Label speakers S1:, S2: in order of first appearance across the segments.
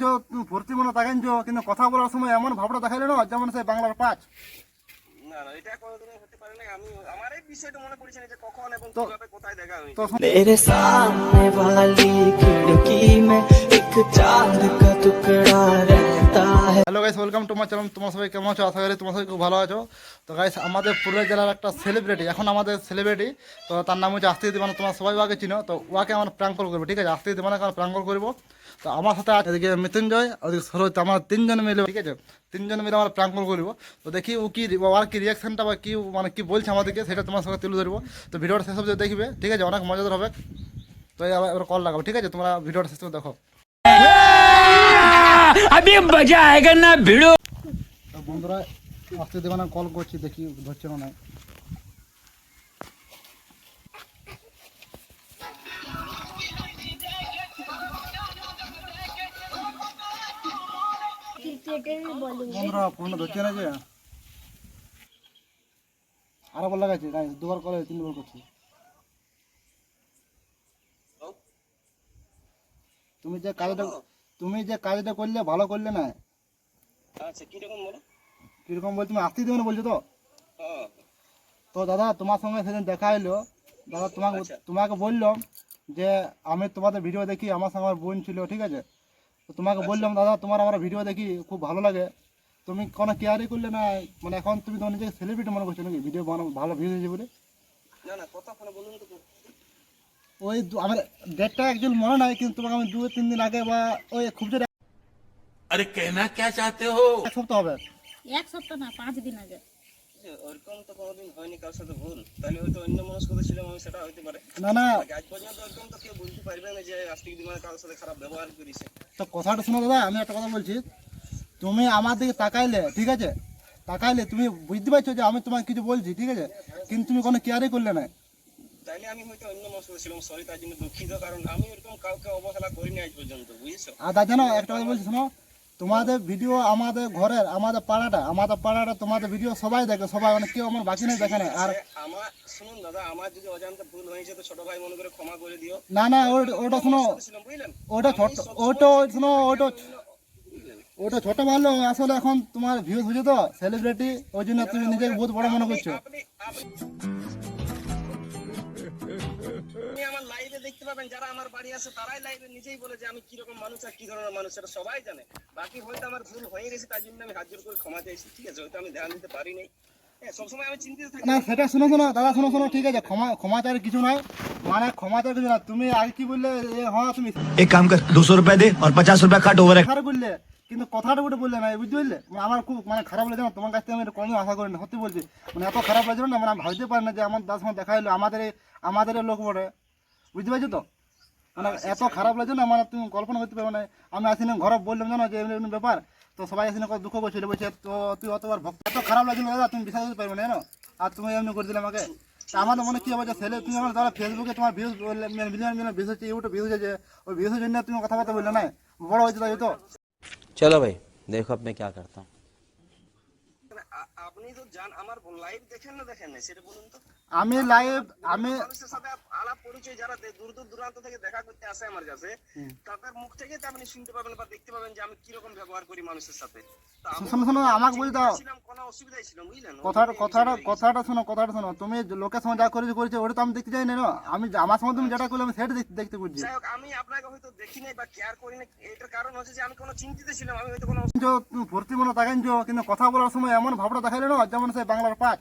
S1: তাকাইছো তুমি ভর্তি মনে তাকাইছো কিন্তু কথা বলার সময় এমন ভাবটা দেখাইলে না যেমন সে বাংলার পাঁচ
S2: না না এটা কোনোদিনই হতে পারে না আমি আমার এই বিষয়টা মনে পড়ছে না যে কখন এবং
S1: তো-
S2: কিভাবে কোথায় দেখা হয়েছে
S1: তো শোন-
S3: मेरे सामने वाली खिड़की में एक चांद का
S1: তোমার সবাই কেমন আছো আশা করি তোমার সবাই খুব ভালো আছো তো গাইস আমাদের পুরুলিয়া জেলার একটা সেলিব্রিটি এখন আমাদের সেলিব্রিটি তো তার নাম হচ্ছে আস্তি দিবানা তোমার সবাই ওয়াকে চিনো তো ওয়াকে আমরা প্রাঙ্ক কল করবো ঠিক আছে আস্তি দিবানাকে আমরা প্রাঙ্ক কল করবো তো আমার সাথে আছে এদিকে মৃত্যুঞ্জয় ওদিকে সরোজ আমরা তিনজন মিলে ঠিক আছে তিনজন মিলে আমরা প্রাঙ্ক কল করবো তো দেখি ও কি ওর কি রিয়াকশনটা বা কি মানে কি বলছে আমাদেরকে সেটা তোমার সঙ্গে তুলে ধরবো তো ভিডিওটা শেষ অবধি দেখবে ঠিক আছে অনেক মজাদার হবে তো এবার এবার কল লাগাবো ঠিক আছে তোমরা ভিডিওটা শেষ অবধি দেখো
S4: अभी मजा आएगा ना भिड़ो
S1: তো বন্ধুরা, আস্তে দেবানা কল করছি, দেখি ধরছে না না দুবার তিনবার করছি। তুমি যে কাজটা তুমি যে কাজটা করলে, ভালো করলে না?
S2: আচ্ছা কীরকম বলো?
S1: কীরকম বল তুমি আসতেই দেবে না বলছো তো? তো দাদা তোমার সঙ্গে সেদিন দেখা এলো দাদা তোমাকে তোমাকে বললাম যে আমি তোমাদের ভিডিও দেখি আমার সঙ্গে আমার বোন ছিল ঠিক আছে? তো তোমাকে বললাম দাদা তোমার আমার ভিডিও দেখি খুব ভালো লাগে। তুমি কোনো কেয়ারই করলে না মানে এখন তুমি তোমার নিজেকে সেলিব্রিটি মনে করছ নাকি? ভিডিও বানানো ভালো ভিউ হয়েছে বলে? ওই আমার ডেটটা একজন মনে নাই কিন্তু তোমাকে আমি দু তিন দিন আগে বা ওই খুব
S4: আরে কেনা কে চাতে
S1: হো? সপ্তাহ হবে।
S5: এক সপ্তাহ না পাঁচ দিন আগে।
S2: ওরকম তো কোনোদিন হয়নি কারোর সাথে ভুল। তাহলে হয়তো অন্য মনস্কতা ছিলাম আমি সেটা হতে পারে।
S1: না না।
S2: আজ পর্যন্ত ওরকম তো কেউ বলতে পারবে না যে আস্তিক দিমানে কারোর সাথে খারাপ ব্যবহার করেছে।
S1: তো কথাটা শোনো দাদা আমি একটা কথা বলছি। তুমি আমার দিকে তাকাইলে ঠিক আছে? তাকাইলে তুমি বুঝতে পারছ যে আমি তোমাকে কিছু বলছি ঠিক আছে? কিন্তু তুমি কোনো কেয়ারই করলে না।
S2: তাইলে আমি হয়তো অন্য মনস্কতা ছিলাম সরি তার জন্য দুঃখিত কারণ আমি ওরকম কাউকে অবহেলা করিনি আজ পর্যন্ত বুঝেছ?
S1: আর দা জানো একটা কথা বলছি শোনো। তোমাদের ভিডিও আমাদের ঘরের আমাদের পাড়াটা আমাদের পাড়াটা তোমাদের ভিডিও সবাই দেখে সবাই মানে কেউ আমার বাকি নেই দেখে না আর
S2: আমার শুনুন দাদা আমার যদি অজান্তে ভুল হয়েছে তো ছোট ভাই মনে করে ক্ষমা করে দিও।
S1: না না ওটা- শোনো ওটা ছোট ওটা শোনো ওটা ওটা ছোট ভালো আসলে এখন তোমার ভিউজ হচ্ছে তো? সেলিব্রিটি ওই জন্য তুমি নিজেকে বহুত বড় মনে করছ।
S2: থেকে দেখতে পাবেন যারা আমার বাড়ি আছে তারাই লাইভে নিজেই বলে যে আমি কীরকম মানুষ আর কি ধরনের মানুষ? এটা সবাই জানে। বাকি হয়তো আমার ভুল হয়ে গেছে তার জন্য আমি হাত করে ক্ষমা চাইছি। ঠিক আছে হয়তো আমি ধ্যান দিতে পারি নাই। হ্যাঁ,
S1: না সেটা শুনো শোনো দাদা শুনো শোনো ঠিক আছে ক্ষমা ক্ষমাচার কিছু নাই। মানে ক্ষমাচার কিছু না তুমি আগে কি বললে হ্যাঁ তুমি।
S6: এক কাম কর দুশো রুপিয়া দে আর পঞ্চাশ রুপিয়া কাট
S1: ওভার বললে কিন্তু কথাটা গোটে বললে না বুঝতে পারলে? মানে আমার খুব মানে খারাপ লাগে না তোমার কাছ থেকে আমি কোনো আশা করি না সত্যি বলছি। মানে এত খারাপ লাগছিল না মানে আমি ভাবতে পারি না যে আমার দাস দেখা হলো আমাদের আমাদের লোক বলে বুঝতে পারছো তো মানে এত খারাপ লাগছে না মানে তুমি কল্পনা করতে পারবে না আমি আসিনি ঘরে বললাম জানো যে এমনি এমনি ব্যাপার তো সবাই আসিনি কত দুঃখ করছিল বলছে তো তুই অতবার ভক্ত এত খারাপ লাগছিল দাদা তুমি বিশ্বাস করতে পারবে না জানো আর তুমি এমনি করে দিলে আমাকে তা আমার তো মনে কি হবে যে ছেলে তুমি আমার দাদা ফেসবুকে তোমার ভিউজ মিলিয়ন মিলিয়ন ভিউজ হচ্ছে ইউটিউব ভিউজ হচ্ছে ওই ভিউজের জন্য তুমি কথাবার্তা বললে না বড় হয়েছে তাই তো
S7: चलो भाई देखो अब मैं क्या करता हूँ
S2: মানে আ- আপনি তো জান আমার লাইভ দেখেন না দেখেন না সেটা বলুন তো
S1: আমি লাইভ আমি
S2: সাথে আলাপ পরিচয় যারা দূর দূর দূরান্ত থেকে দেখা করতে আসে আমার কাছে তাদের মুখ থেকে তো আপনি শুনতে পাবেন বা দেখতে পাবেন যে আমি কীরকম ব্যবহার করি মানুষের সাথে।
S1: শোনো শোনো আমাকে বলে দাও।
S2: কোনো অসুবিধাই ছিল বুঝলেন?
S1: কথাটা কথাটা কথাটা শোনো কথাটা শোনো। তুমি লোকের সঙ্গে যা করেছ করেছ ওটা তো আমি দেখতে চাই না না। আমি আমার সঙ্গে তুমি যেটা করলে আমি সেটা দেখতে দেখতে
S2: যাই হোক আমি আপনাকে হয়তো দেখি নাই বা কেয়ার করি না এটার কারণ হচ্ছে যে আমি কোনো চিন্তিত ছিলাম আমি হয়তো কোনো
S1: ভর্তি মনে তাকাইছো কিন্তু কথা বলার সময় এমন ভাবটা দেখাইলে না যেমন সে বাংলার পাঁচ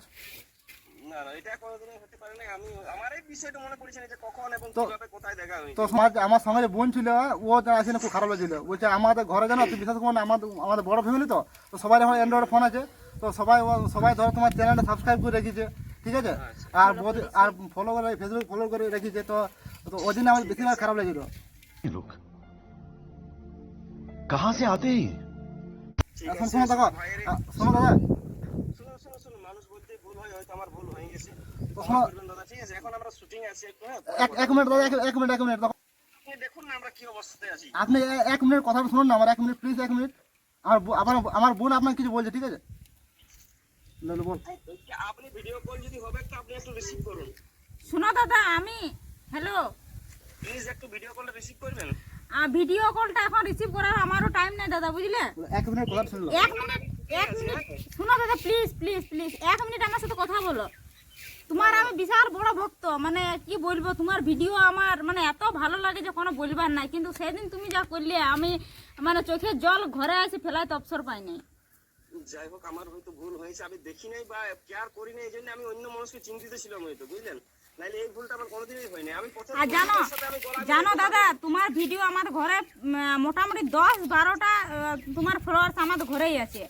S2: আমার
S1: সঙ্গে বোন ছিল ও আসলে খুব খারাপ লাগছিল। বলছে আমাদের ঘরে জানো তুই বিশ্বাস করো আমাদের আমাদের বড় ফ্যামিলি তো। তো সবাই আমার অ্যান্ড্রয়েড ফোন আছে। তো সবাই সবাই ধরো তোমার চ্যানেলটা সাবস্ক্রাইব করে রেখেছে ঠিক আছে? আর আর ফলো করে ফেসবুক ফলো করে রেখেছে তো তো ওই দিন আমার বেশিরভাগ খারাপ লাগছিল।
S6: লোক।
S2: কাহা
S1: সে
S2: আতে
S1: শোনো দাদা
S2: শোনো দাদা
S1: এক মিনিট দাদা এক- এক মিনিট এক মিনিট
S2: আপনি দেখুন না আমরা কি অবস্থাতে আছি।
S1: আপনি এ- এক মিনিট কথাটা শুনুন না আমার এক মিনিট প্লিজ এক মিনিট আমার আমার আমার বোন আপনাকে কিছু বলছে ঠিক আছে? বল।
S2: আপনি ভিডিও কল যদি হবে তো আপনি একটু রিসিভ করুন।
S5: শোনো দাদা আমি হ্যালো
S2: প্লিজ একটু ভিডিও কল রিসিভ করবেন?
S5: ভিডিও কলটা এখন রিসিভ করার আমারও টাইম দাদা বুঝলে?
S1: এক মিনিট কথা শুনলো।
S5: এক মিনিট এক মিনিট শোনো দাদা প্লিজ প্লিজ প্লিজ এক মিনিট আমার সাথে কথা বলো। তোমার আমি বিশাল বড় ভক্ত মানে কি বলব তোমার ভিডিও আমার মানে এত ভালো লাগে যে কোনো বলবার নাই। কিন্তু সেদিন তুমি যা করলে আমি মানে চোখের জল ঘরে এসে ফেলাইতে অবসর পাইনি।
S2: যাই হোক আমার হয়তো ভুল হয়েছে আমি দেখি নাই বা কেয়ার করি নাই এই জন্য আমি অন্য মানুষকে চিন্তিত ছিলাম হয়তো বুঝলেন? নাইলে এই ভুলটা আমার কোনোদিনই হয়নি। আমি
S5: আর জানো
S2: বন্ধুদের সাথে আমি গলা
S5: জানো দাদা তোমার ভিডিও আমার ঘরে মোটামুটি দশ বারোটা তোমার ফলোয়ার্স আমার ঘরেই আছে।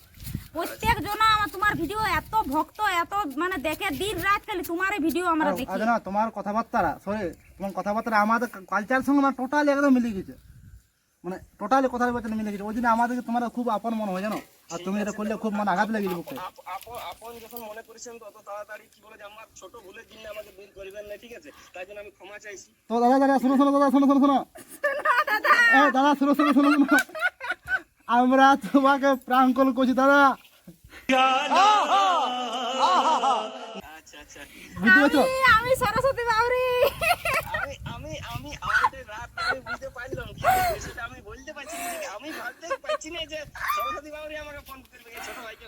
S5: প্রত্যেক জন আমার তোমার ভিডিও এত ভক্ত এত মানে দেখে দিন রাত খালি তোমার ভিডিও আমরা দেখি।
S1: আজ না তোমার কথাবার্তা সরি তোমার কথাবার্তা আমাদের কালচারের সঙ্গে মানে টোটালি একদম মিলে গেছে। মানে টোটালি কথাবার্তা মিলে গেছে। ওই জন্য আমাদেরকে তোমার খুব আপন মনে হয় জানো? আর তুমি এটা করলে খুব মানে আঘাত লেগে যাবে
S2: আপ- আপ- আপন যখন মনে করেছেন তত তাড়াতাড়ি কি বলে যে আমার ছোট ভুলের জন্য আমাকে দূর করিবেন না ঠিক আছে? তাই জন্য আমি ক্ষমা চাইছি।
S1: তো দাদা দাদা শোনো শোনো দাদা শোনো শোনো শোনো। দাদা শোনো শোনো শোনো শোনো। আমরা তোমাকে প্রাঙ্কল করছি দাদা।
S5: আমি- সরস্বতী বাউরি।
S2: আমি আমি আমি আমাদের রাত আমি বুঝতে পারলাম সেটা আমি বলতে পারছি না আমি ভাবতে পারছি না যে সরস্বতী বাবুরি আমাকে ফোন করবে ছোট ভাইকে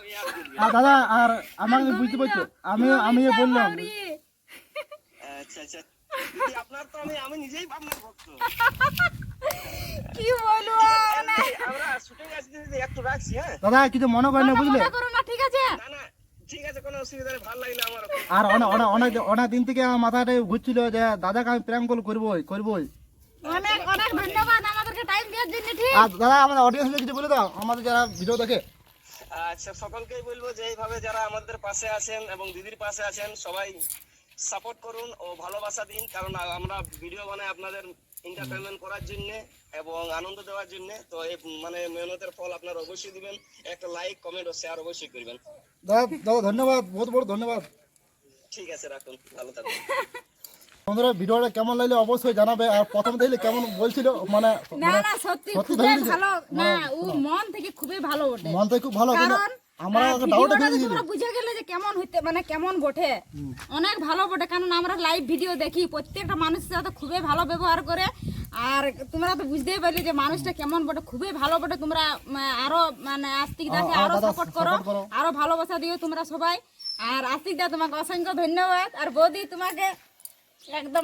S1: আর দাদা আর আমাকে বুঝতে পারছ? আমি আমি বললাম।
S2: আচ্ছা আচ্ছা। আপনার তো আমি আমি নিজেই আপনার ভক্ত।
S5: কি বলব মানে
S2: আমরা শুটিং আসছি দিদি একটু রাখছি হ্যাঁ?
S1: দাদা কিছু মনে করেন না বুঝলে?
S5: মনে না ঠিক আছে?
S2: না না ঠিক আছে কোনো অসুবিধা নেই ভালো লাগলে আমার
S1: আর অনেক অনেক অনেক অনেক দিন থেকে আমার মাথাটা ঘুরছিল যে দাদাকে আমি প্র্যাঙ্ক কল করবোই করবোই।
S5: অনেক অনেক ধন্যবাদ আমাদেরকে টাইম দেওয়ার জন্য ঠিক?
S1: আর দাদা আমাদের অডিয়েন্সকে কিছু বলে দাও আমাদের যারা ভিডিও দেখে।
S2: আচ্ছা সকলকেই বলব যে এইভাবে যারা আমাদের পাশে আছেন এবং দিদির পাশে আছেন সবাই সাপোর্ট করুন ও ভালোবাসা দিন কারণ আমরা ভিডিও বানাই আপনাদের এন্টারটেনমেন্ট করার জন্য এবং আনন্দ দেওয়ার জন্য। তো এই মানে মেহনতের ফল আপনারা অবশ্যই দিবেন। একটা লাইক কমেন্ট ও শেয়ার অবশ্যই করবেন।
S1: দাদা ধন্যবাদ বহুত বহুত ধন্যবাদ।
S2: ঠিক আছে রাখুন। ভালো থাকুন
S1: বন্ধুরা ভিডিওটা কেমন লাগলে অবশ্যই জানাবে। আর প্রথম দেখলে কেমন বলছিল মানে
S5: না
S1: মানে
S5: না সত্যি
S1: সত্যি
S5: খুবই ভালো। না ও মন থেকে খুবই ভালো ওঠে।
S1: মন থেকে খুব ভালো
S5: কারণ
S1: আমরা ডাউট
S5: ভিডিওটা
S1: ফেলে গেছিল
S5: তোমরা বুঝে গেলে যে কেমন হইতে মানে কেমন বটে। অনেক ভালো বটে কারণ আমরা লাইভ ভিডিও দেখি প্রত্যেকটা মানুষের সাথে খুবই ভালো ব্যবহার করে। আর তোমরা তো বুঝতেই পারলে যে মানুষটা কেমন বটে খুবই ভালো বটে। তোমরা আরও মানে আস্তিক দাকে
S1: আরও
S5: সাপোর্ট করো। আরও ভালোবাসা দিও তোমরা সবাই। আর আস্তিক দা তোমাকে অসংখ্য ধন্যবাদ। আর বৌদি তোমাকে একদম